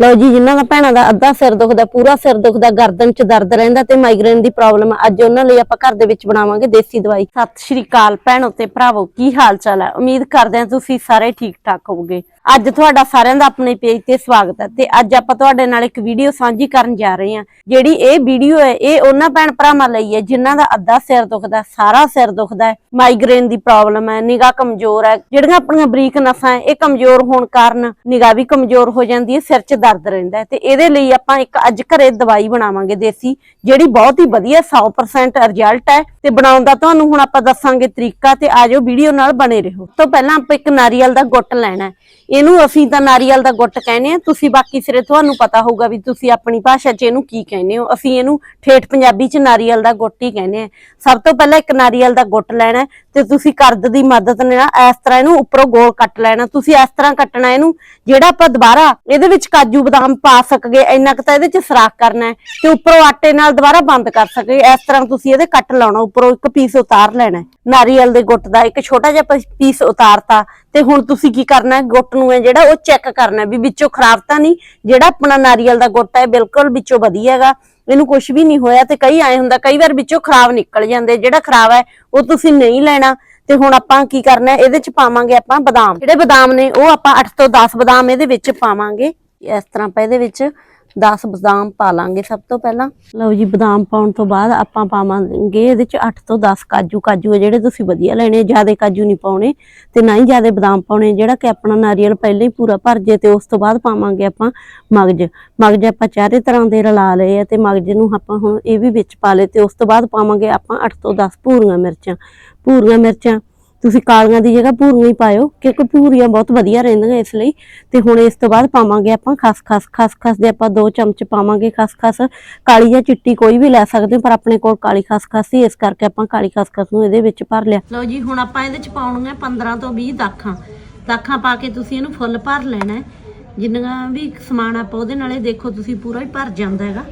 ਲਓ ਜੀ, ਜਿਨ੍ਹਾਂ ਦਾ ਭੈਣਾਂ ਦਾ ਅੱਧਾ ਸਿਰ ਦੁਖਦਾ, ਪੂਰਾ ਸਿਰ ਦੁਖਦਾ, ਗਰਦਨ 'ਚ ਦਰਦ ਰਹਿੰਦਾ ਤੇ ਮਾਈਗ੍ਰੇਨ ਦੀ ਪ੍ਰੋਬਲਮ ਅੱਜ ਉਹਨਾਂ ਲਈ ਆਪਾਂ ਘਰ ਦੇ ਵਿੱਚ ਬਣਾਵਾਂਗੇ ਦੇਸੀ ਦਵਾਈ। ਸਤਿ ਸ਼੍ਰੀ ਅਕਾਲ ਭੈਣੋ ਤੇ ਭਰਾਵੋ, ਕੀ ਹਾਲ ਚਾਲ ਹੈ ਉਮੀਦ ਕਰਦੇ ਹਾਂ ਤੁਸੀਂ ਸਾਰੇ ਠੀਕ ਠਾਕ ਹੋਵੋਗੇ। ਅੱਜ ਤੁਹਾਡਾ ਸਾਰਿਆਂ ਦਾ ਆਪਣੇ ਪੇਜ ਤੇ ਸਵਾਗਤ ਹੈ ਤੇ ਅੱਜ ਆਪਾਂ ਤੁਹਾਡੇ ਨਾਲ ਇੱਕ ਵੀਡੀਓ ਸਾਂਝੀ ਕਰਨ ਜਾ ਰਹੇ ਹਾਂ। ਜਿਹੜੀ ਇਹ ਵੀਡੀਓ ਹੈ, ਇਹ ਉਹਨਾਂ ਭੈਣ ਭਰਾਵਾਂ ਲਈ ਹੈ, ਜਿਨ੍ਹਾਂ ਦਾ ਅੱਧਾ ਸਿਰ ਦੁਖਦਾ, ਸਾਰਾ ਸਿਰ ਦੁਖਦਾ ਹੈ। ਮਾਈਗ੍ਰੇਨ ਦੀ ਪ੍ਰੋਬਲਮ ਹੈ, ਨਿਗਾਹ ਕਮਜ਼ੋਰ ਹੈ। ਜਿਹੜੀਆਂ ਆਪਣੀਆਂ ਬਰੀਕ ਨਸਾਂ ਹੈ, ਇਹ ਕਮਜ਼ੋਰ ਹੋਣ ਕਾਰਨ ਨਿਗਾਹ ਵੀ ਕਮਜ਼ੋਰ ਹੋ ਜਾਂਦੀ ਹੈ, ਸਿਰ 'ਚ ਦਰਦ ਰਹਿੰਦਾ ਤੇ ਇਹਦੇ ਲਈ ਆਪਾਂ ਇੱਕ ਅੱਜ ਘਰੇ ਦਵਾਈ ਬਣਾਵਾਂਗੇ ਦੇਸੀ, ਜਿਹੜੀ ਬਹੁਤ ਹੀ ਵਧੀਆ 100% ਰਿਜ਼ਲਟ ਹੈ। ਤੇ ਬਣਾਉਣ ਦਾ ਤੁਹਾਨੂੰ ਹੁਣ ਆਪਾਂ ਦੱਸਾਂਗੇ ਤਰੀਕਾ ਤੇ ਆਜੋ ਵੀਡੀਓ ਨਾਲ ਬਣੇ ਰਹੋ। ਤੋਂ ਪਹਿਲਾਂ ਆਪਾਂ ਇੱਕ ਨਾਰੀਅਲ ਦਾ ਗੁੱਟ ਲੈਣਾ ਹੈ। ਇਹਨੂੰ ਅਸੀਂ ਤਾਂ ਨਾਰੀਅਲ ਦਾ ਗੁੱਟ ਕਹਿੰਦੇ ਆ ਤੁਸੀਂ ਬਾਕੀ ਸਿਰੇ ਤੁਹਾਨੂੰ ਪਤਾ ਹੋਊਗਾ ਵੀ ਤੁਸੀਂ ਆਪਣੀ ਭਾਸ਼ਾ 'ਚ ਇਹਨੂੰ ਕੀ ਕਹਿੰਦੇ ਹੋ। ਅਸੀਂ ਇਹਨੂੰ ਠੇਠ ਪੰਜਾਬੀ 'ਚ ਨਾਰੀਅਲ ਦਾ ਗੁੱਟ ਹੀ ਕਹਿੰਦੇ ਆ ਸਭ ਤੋਂ ਪਹਿਲਾਂ ਇੱਕ ਨਾਰੀਅਲ ਦਾ ਗੁੱਟ ਲੈਣਾ ਤੇ ਤੁਸੀਂ ਕਰਦ ਦੀ ਮਦਦ ਨਾਲ ਇਸ ਤਰ੍ਹਾਂ ਇਹਨੂੰ ਉੱਪਰੋਂ ਗੋਲ ਕੱਟ ਲੈਣਾ। ਤੁਸੀਂ ਇਸ ਤਰ੍ਹਾਂ ਕੱਟਣਾ ਇਹਨੂੰ, ਜਿਹੜਾ ਆਪਾਂ ਦੁਬਾਰਾ ਇਹਦੇ ਵਿੱਚ ਕਾਜੂ ਬਦਾਮ ਪਾ ਸਕਗੇ, ਇੰਨਾ ਕੁ ਤਾਂ ਇਹਦੇ 'ਚ ਸਰਾਖ ਕਰਨਾ ਹੈ ਤੇ ਉੱਪਰੋਂ ਆਟੇ ਨਾਲ ਦੁਬਾਰਾ ਬੰਦ ਕਰ ਸਕਗੇ। ਇਸ ਤਰ੍ਹਾਂ ਤੁਸੀਂ ਇਹਦੇ ਕੱਟ ਲਾਉਣਾ, ਉੱਪਰੋਂ ਇੱਕ ਪੀਸ ਉਤਾਰ ਲੈਣਾ ਨਾਰੀਅਲ ਦੇ ਗੁੱਟ ਦਾ ਇੱਕ ਛੋਟਾ ਜਿਹਾ ਪੀਸ ਉਤਾਰਤਾ ਤੇ ਹੁਣ ਤੁਸੀਂ ਕੀ ਕਰਨਾ ਹੈ, ਗੁੱਟ ਨੂੰ ਹੈ ਜਿਹੜਾ ਉਹ ਚੈੱਕ ਕਰਨਾ ਵੀ ਵਿੱਚੋਂ ਖਰਾਬ ਤਾਂ ਨਹੀਂ, ਜਿਹੜਾ ਆਪਣਾ ਨਾਰੀਅਲ ਦਾ ਗੁੱਟ ਹੈ, ਬਿਲਕੁਲ ਵਿੱਚੋਂ ਵਧੀਆ ਹੈਗਾ। ਇਹਨੂੰ ਕੁਝ ਵੀ ਨਹੀਂ ਹੋਇਆ ਤੇ ਕਈ ਆਏ ਹੁੰਦਾ, ਕਈ ਵਾਰ ਵਿੱਚੋਂ ਖਰਾਬ ਨਿਕਲ ਜਾਂਦੇ, ਜਿਹੜਾ ਖਰਾਬ ਹੈ ਉਹ ਤੁਸੀਂ ਨਹੀਂ ਲੈਣਾ ਤੇ ਹੁਣ ਆਪਾਂ ਕੀ ਕਰਨਾ, ਇਹਦੇ ਚ ਪਾਵਾਂਗੇ ਆਪਾਂ ਬਦਾਮ। ਜਿਹੜੇ ਬਦਾਮ ਨੇ, ਉਹ ਆਪਾਂ 8 ਤੋਂ 10 ਬਦਾਮ ਇਹਦੇ ਵਿੱਚ ਪਾਵਾਂਗੇ। ਇਸ ਤਰ੍ਹਾਂ ਆਪਾਂ ਇਹਦੇ ਵਿੱਚ 10 ਬਦਾਮ ਪਾ ਲਾਂਗੇ ਸਭ ਤੋਂ ਪਹਿਲਾਂ। ਲਓ ਜੀ, ਬਦਾਮ ਪਾਉਣ ਤੋਂ ਬਾਅਦ ਆਪਾਂ ਪਾਵਾਂਗੇ ਇਹਦੇ ਚ 8 ਤੋਂ 10 ਕਾਜੂ। ਕਾਜੂ ਜਿਹੜੇ ਤੁਸੀਂ ਵਧੀਆ ਲੈਣੇ, ਜ਼ਿਆਦਾ ਕਾਜੂ ਨਹੀਂ ਪਾਉਣੇ ਤੇ ਨਾ ਹੀ ਜ਼ਿਆਦਾ ਬਦਾਮ ਪਾਉਣੇ, ਜਿਹੜਾ ਕਿ ਆਪਣਾ ਨਾਰੀਅਲ ਪਹਿਲਾਂ ਹੀ ਪੂਰਾ ਭਰ ਜੇ ਤੇ ਉਸ ਤੋਂ ਬਾਅਦ ਪਾਵਾਂਗੇ ਆਪਾਂ ਮਗਜ। ਮਗਜ ਆਪਾਂ ਚਾਰੇ ਤਰ੍ਹਾਂ ਦੇ ਰਲਾ ਲਏ ਤੇ ਮਗਜ ਨੂੰ ਆਪਾਂ ਹੁਣ ਇਹ ਵੀ ਵਿੱਚ ਪਾ ਲਏ ਤੇ ਉਸ ਤੋਂ ਬਾਅਦ ਪਾਵਾਂਗੇ ਆਪਾਂ 8 ਤੋਂ 10 ਭੂਰੀਆਂ ਮਿਰਚਾਂ। ਭੂਰੀਆਂ ਮਿਰਚਾਂ ਤੁਸੀਂ ਕਾਲੀਆਂ ਦੀ ਜਗ੍ਹਾ ਭੂਰੀਆਂ ਹੀ ਪਾਇਓ ਕਿਉਂਕਿ ਭੂਰੀਆਂ ਬਹੁਤ ਵਧੀਆ ਰਹਿੰਦੀਆਂ ਇਸ ਲਈ। ਤੇ ਹੁਣ ਇਸ ਤੋਂ ਬਾਅਦ ਪਾਵਾਂਗੇ ਆਪਾਂ ਖਸਖਸ ਖਸਖਸ ਦੇ ਆਪਾਂ 2 ਚਮਚ ਪਾਵਾਂਗੇ ਖਸਖਸ ਕਾਲੀ ਜਾਂ ਚਿੱਟੀ ਕੋਈ ਵੀ ਲੈ ਸਕਦੇ ਹੋ, ਪਰ ਆਪਣੇ ਕੋਲ ਕਾਲੀ ਖਸਖਸ ਸੀ ਇਸ ਕਰਕੇ ਆਪਾਂ ਕਾਲੀ ਖਸਖਸ ਨੂੰ ਇਹਦੇ ਵਿੱਚ ਭਰ ਲਿਆ। ਲਓ ਜੀ ਹੁਣ ਆਪਾਂ ਇਹਦੇ ਚ ਪਾਉਣੀਆਂ 15 ਤੋਂ 20 ਦਾਖਾਂ। ਦਾਖਾਂ ਪਾ ਕੇ ਤੁਸੀਂ ਇਹਨੂੰ ਫੁੱਲ ਭਰ ਲੈਣਾ ਜਿੰਨਾ ਵੀ ਸਮਾਨ ਆਪਾਂ ਉਹਦੇ ਨਾਲੇ ਦੇਖੋ ਤੁਸੀਂ ਪੂਰਾ ਹੀ ਭਰ ਜਾਂਦਾ ਹੈਗਾ।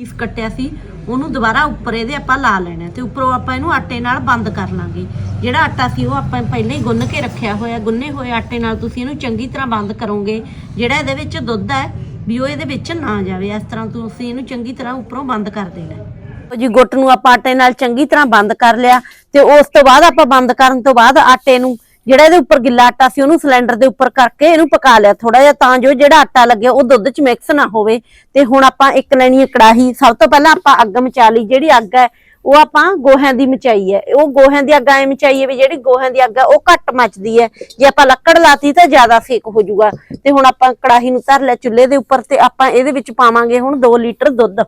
ਪੀਸ ਕੱਟਿਆ ਸੀ, ਉਹਨੂੰ ਦੁਬਾਰਾ ਉੱਪਰ ਇਹਦੇ ਆਪਾਂ ਲਾ ਲੈਣਾ ਤੇ ਉੱਪਰੋਂ ਆਪਾਂ ਇਹਨੂੰ ਆਟੇ ਨਾਲ ਬੰਦ ਕਰ ਲਾਂਗੇ। ਜਿਹੜਾ ਆਟਾ ਸੀ ਉਹ ਆਪਾਂ ਪਹਿਲਾਂ ਹੀ ਗੁੰਨ ਕੇ ਰੱਖਿਆ ਹੋਇਆ, ਗੁੰਨੇ ਹੋਏ ਆਟੇ ਨਾਲ ਤੁਸੀਂ ਇਹਨੂੰ ਚੰਗੀ ਤਰ੍ਹਾਂ ਬੰਦ ਕਰੋਗੇ, ਜਿਹੜਾ ਇਹਦੇ ਵਿੱਚ ਦੁੱਧ ਹੈ, ਵੀ ਉਹ ਇਹਦੇ ਵਿੱਚ ਨਾ ਜਾਵੇ। ਇਸ ਤਰ੍ਹਾਂ ਤੁਸੀਂ ਇਹਨੂੰ ਚੰਗੀ ਤਰ੍ਹਾਂ ਉੱਪਰੋਂ ਬੰਦ ਕਰ ਦੇਣਾ ਜੀ, ਗੁੱਟ ਨੂੰ ਆਪਾਂ ਆਟੇ ਨਾਲ ਚੰਗੀ ਤਰ੍ਹਾਂ ਬੰਦ ਕਰ ਲਿਆ ਤੇ ਉਸ ਤੋਂ ਬਾਅਦ ਆਪਾਂ ਬੰਦ ਕਰਨ ਤੋਂ ਬਾਅਦ ਆਟੇ ਨੂੰ ਜਿਹੜਾ ਇਹਦੇ ਉੱਪਰ ਗਿੱਲਾ ਆਟਾ ਸੀ, ਉਹਨੂੰ ਸਿਲੰਡਰ ਦੇ ਉੱਪਰ ਕਰਕੇ ਇਹਨੂੰ ਪਕਾ ਲਿਆ ਥੋੜਾ ਜਿਹਾ, ਤਾਂ ਜੋ ਜਿਹੜਾ ਆਟਾ ਲੱਗਿਆ ਉਹ ਦੁੱਧ 'ਚ ਮਿਕਸ ਨਾ ਹੋਵੇ। ਤੇ ਹੁਣ ਆਪਾਂ ਇੱਕ ਲੈਣੀ ਹੈ ਕੜਾਹੀ। ਸਭ ਤੋਂ ਪਹਿਲਾਂ ਆਪਾਂ ਅੱਗ ਮਚਾ ਲਈ, ਜਿਹੜੀ ਅੱਗ ਹੈ, ਉਹ ਆਪਾਂ ਗੋਹਿਆਂ ਦੀ ਮਚਾਈ ਹੈ। ਉਹ ਗੋਹਿਆਂ ਦੀ ਅੱਗ ਐ ਮਚਾਈ ਵੀ ਜਿਹੜੀ ਗੋਹਿਆਂ ਦੀ ਅੱਗ ਹੈ, ਉਹ ਘੱਟ ਮਚਦੀ ਹੈ। ਜੇ ਆਪਾਂ ਲੱਕੜ ਲਾਤੀ ਤਾਂ ਜ਼ਿਆਦਾ ਸੇਕ ਹੋ ਜਾਊਗਾ। ਤੇ ਹੁਣ ਆਪਾਂ ਕੜਾਹੀ ਨੂੰ ਧਰ ਲਿਆ ਚੁੱਲ੍ਹੇ ਦੇ ਉੱਪਰ ਤੇ ਆਪਾਂ ਇਹਦੇ ਵਿੱਚ ਪਾਵਾਂਗੇ ਹੁਣ 2 ਲੀਟਰ ਦੁੱਧ।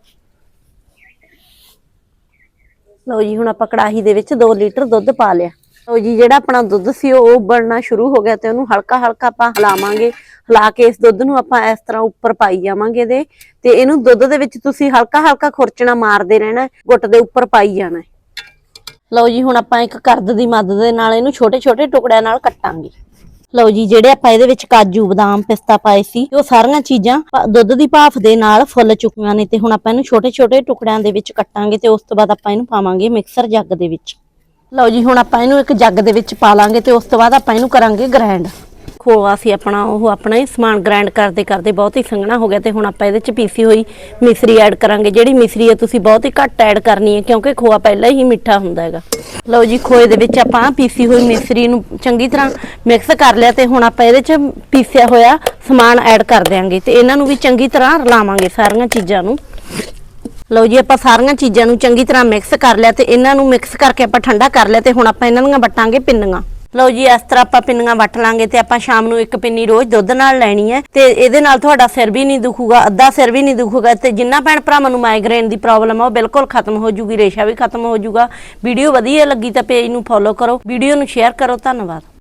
ਲਓ ਜੀ, ਹੁਣ ਆਪਾਂ ਕੜਾਹੀ ਦੇ ਵਿੱਚ 2 ਲੀਟਰ ਦੁੱਧ ਪਾ ਲਿਆ। ਲਓ ਜੀ, ਜਿਹੜਾ ਆਪਣਾ ਦੁੱਧ ਸੀ, ਉਹ ਉਬਲਣਾ ਸ਼ੁਰੂ ਹੋ ਗਿਆ ਤੇ ਉਹਨੂੰ ਹਲਕਾ ਹਲਕਾ ਆਪਾਂ ਹਿਲਾਵਾਂਗੇ। ਹਿਲਾ ਕੇ ਇਸ ਦੁੱਧ ਨੂੰ ਆਪਾਂ ਇਸ ਤਰ੍ਹਾਂ ਉੱਪਰ ਪਾਈ ਜਾਵਾਂਗੇ ਇਹਦੇ। ਤੇ ਇਹਨੂੰ ਦੁੱਧ ਦੇ ਵਿੱਚ ਤੁਸੀਂ ਹਲਕਾ ਹਲਕਾ ਖੁਰਚਣਾ ਮਾਰਦੇ ਰਹਿਣਾ, ਗੁੱਟ ਦੇ ਉੱਪਰ ਪਾਈ ਜਾਣਾ ਲਓ ਜੀ, ਹੁਣ ਆਪਾਂ ਇੱਕ ਕਰਦ ਦੀ ਮਦਦ ਦੇ ਨਾਲ ਇਹਨੂੰ ਛੋਟੇ ਛੋਟੇ ਟੁਕੜਿਆਂ ਨਾਲ ਕੱਟਾਂਗੇ। ਲਓ ਜੀ, ਜਿਹੜੇ ਆਪਾਂ ਇਹਦੇ ਵਿੱਚ ਕਾਜੂ, ਬਦਾਮ, ਪਿਸਤਾ ਪਾਏ ਸੀ, ਉਹ ਸਾਰੀਆਂ ਚੀਜ਼ਾਂ ਦੁੱਧ ਦੀ ਭਾਫ ਦੇ ਨਾਲ ਫੁੱਲ ਚੁੱਕੀਆਂ ਨੇ ਤੇ ਹੁਣ ਆਪਾਂ ਇਹਨੂੰ ਛੋਟੇ ਛੋਟੇ ਟੁਕੜਿਆਂ ਦੇ ਵਿੱਚ ਕੱਟਾਂਗੇ ਤੇ ਉਸ ਤੋਂ ਬਾਅਦ ਆਪਾਂ ਇਹਨੂੰ ਪਾਵਾਂਗੇ ਮਿਕਸਰ ਜੱਗ ਦੇ ਵਿੱਚ। ਲਓ ਜੀ, ਹੁਣ ਆਪਾਂ ਇਹਨੂੰ ਇੱਕ ਜੱਗ ਦੇ ਵਿੱਚ ਪਾ ਲਾਂਗੇ ਤੇ ਉਸ ਤੋਂ ਬਾਅਦ ਆਪਾਂ ਇਹਨੂੰ ਕਰਾਂਗੇ ਗ੍ਰਾਈਂਡ ਖੋਆ ਸੀ ਆਪਣਾ, ਉਹ ਆਪਣਾ ਹੀ ਸਮਾਨ ਗ੍ਰਾਈਂਡ ਕਰਦੇ ਕਰਦੇ ਬਹੁਤ ਹੀ ਸੰਘਣਾ ਹੋ ਗਿਆ ਤੇ ਹੁਣ ਆਪਾਂ ਇਹਦੇ ਚ ਪੀਸੀ ਹੋਈ ਮਿਸਰੀ ਐਡ ਕਰਾਂਗੇ। ਜਿਹੜੀ ਮਿਸਰੀ ਹੈ ਤੁਸੀਂ ਬਹੁਤ ਹੀ ਘੱਟ ਐਡ ਕਰਨੀ ਹੈ, ਕਿਉਂਕਿ ਖੋਆ ਪਹਿਲਾਂ ਹੀ ਮਿੱਠਾ ਹੁੰਦਾ ਹੈਗਾ। ਲਓ ਜੀ, ਖੋਏ ਦੇ ਵਿੱਚ ਆਪਾਂ ਪੀਸੀ ਹੋਈ ਮਿਸਰੀ ਨੂੰ ਚੰਗੀ ਤਰ੍ਹਾਂ ਮਿਕਸ ਕਰ ਲਿਆ ਤੇ ਹੁਣ ਆਪਾਂ ਇਹਦੇ ਚ ਪੀਸਿਆ ਹੋਇਆ ਸਮਾਨ ਐਡ ਕਰ ਦਿਆਂਗੇ ਤੇ ਇਹਨਾਂ ਨੂੰ ਵੀ ਚੰਗੀ ਤਰ੍ਹਾਂ ਰਲਾਵਾਂਗੇ ਸਾਰੀਆਂ ਚੀਜ਼ਾਂ ਨੂੰ। ਲਓ ਜੀ, ਆਪਾਂ ਸਾਰੀਆਂ ਚੀਜ਼ਾਂ ਨੂੰ ਚੰਗੀ ਤਰ੍ਹਾਂ ਮਿਕਸ ਕਰ ਲਿਆ ਤੇ ਇਹਨਾਂ ਨੂੰ ਮਿਕਸ ਕਰਕੇ ਆਪਾਂ ਠੰਡਾ ਕਰ ਲਿਆ ਤੇ ਹੁਣ ਆਪਾਂ ਇਹਨਾਂ ਦੀਆਂ ਵੱਟਾਂਗੇ ਪਿੰਨੀਆਂ। ਲਓ ਜੀ, ਇਸ ਤਰ੍ਹਾਂ ਆਪਾਂ ਪਿੰਨੀਆਂ ਵੱਟ ਲਾਂਗੇ ਤੇ ਆਪਾਂ ਸ਼ਾਮ ਨੂੰ ਇੱਕ ਪਿੰਨੀ ਰੋਜ਼ ਦੁੱਧ ਨਾਲ ਲੈਣੀ ਹੈ ਤੇ ਇਹਦੇ ਨਾਲ ਤੁਹਾਡਾ ਸਿਰ ਵੀ ਨਹੀਂ ਦੁਖੂਗਾ, ਅੱਧਾ ਸਿਰ ਵੀ ਨਹੀਂ ਦੁਖੂਗਾ ਤੇ ਜਿੰਨਾ ਭੈਣ ਭਰਾਵਾਂ ਨੂੰ ਮਾਈਗ੍ਰੇਨ ਦੀ ਪ੍ਰੋਬਲਮ ਹੈ ਉਹ ਬਿਲਕੁਲ ਖਤਮ ਹੋ ਜੂਗੀ, ਰੇਸ਼ਾ ਵੀ ਖਤਮ ਹੋ ਜੂਗਾ। ਵੀਡੀਓ ਵਧੀਆ ਲੱਗੀ ਤਾਂ ਪੇਜ ਨੂੰ ਫੋਲੋ ਕਰੋ, ਵੀਡੀਓ ਨੂੰ ਸ਼ੇਅਰ ਕਰੋ, ਧੰਨਵਾਦ।